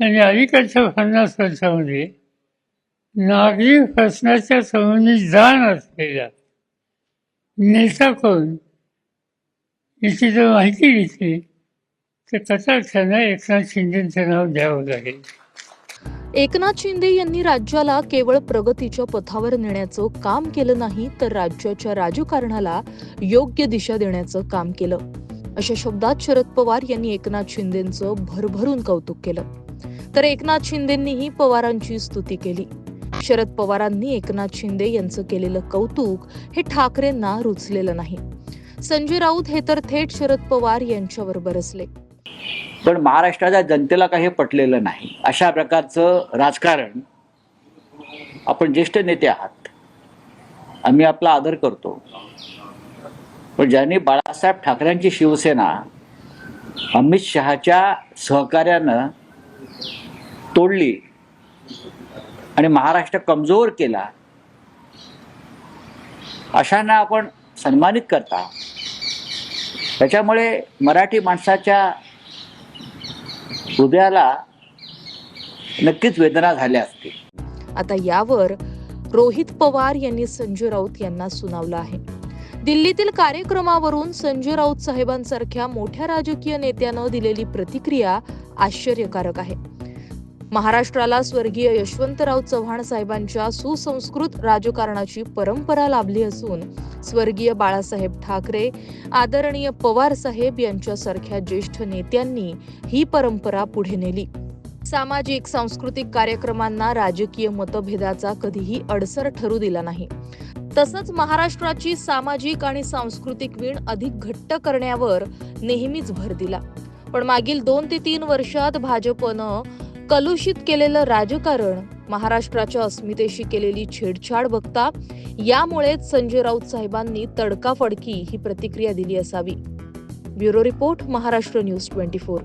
आणि अलीकडच्या पन्नास वर्षामध्ये नागरी फसण्याच्या संबंधी जाण असलेला नेता कोण याची जर माहिती घेतली तर कटाक्षानं एकनाथ शिंदेचं नाव द्यावं लागेल. एकनाथ शिंदे यांनी राज्याला केवळ प्रगतीच्या पथावर नेण्याचं काम केलं नाही तर राज्याच्या राजकारणाला योग्य दिशा देण्याचं काम केलं. अशा शब्दात शरद पवार यांनी एकनाथ शिंदेचं भरभरून कौतुक केलं. तर एकनाथ शिंदेंनीही पवारांची स्तुती केली. शरद पवारांनी एकनाथ शिंदे यांचं केलेलं कौतुक हे ठाकरेंना रुचलेलं नाही. संजय राऊत हे तर थेट शरद पवार यांच्यावर बरसले. पण महाराष्ट्राच्या जनतेला काही पटलेलं नाही. अशा प्रकारचं राजकारण आपण ज्येष्ठ नेते आहात. आम्ही आपला आदर करतो. पण ज्यांनी बाळासाहेब ठाकरेंची शिवसेना अमित शहाच्या सहकार्यानं तोडली आणि महाराष्ट्र कमजोर केला अशांना आपण सन्मानित करता. त्याच्यामुळे मराठी माणसाच्या हृदयाला नक्कीच वेदना झाल्या असतील. आता यावर रोहित पवार यांनी संजय राऊत यांना सुनावलं आहे. दिल्लीतील कार्यक्रमावरून संजय राऊत साहेबांसारख्या मोठ्या राजकीय नेत्यानं दिलेली प्रतिक्रिया आश्चर्यकारक आहे. महाराष्ट्राला स्वर्गीय यशवंतराव चव्हाण साहेबांच्या सुसंस्कृत राजकारणाची परंपरा लाभली असून स्वर्गीय बाळासाहेब ठाकरे आदरणीय पवार साहेब यांच्यासारख्या ज्येष्ठ नेत्यांनी ही परंपरा पुढे नेली. सामाजिक सांस्कृतिक कार्यक्रमांना राजकीय मतभेदाचा कधीही अडसर ठरू दिला नाही. तसंच महाराष्ट्राची सामाजिक आणि सांस्कृतिक वीण अधिक घट्ट करण्यावर नेहमीच भर दिला. पण मागील दोन ते तीन वर्षात भाजपनं कलुषित केलेलं राजकारण महाराष्ट्राच्या अस्मितेशी केलेली छेडछाड बघता यामुळेच संजय राऊत साहेबांनी तडकाफडकी ही प्रतिक्रिया दिली असावी. Bureau report Maharashtra news twenty four.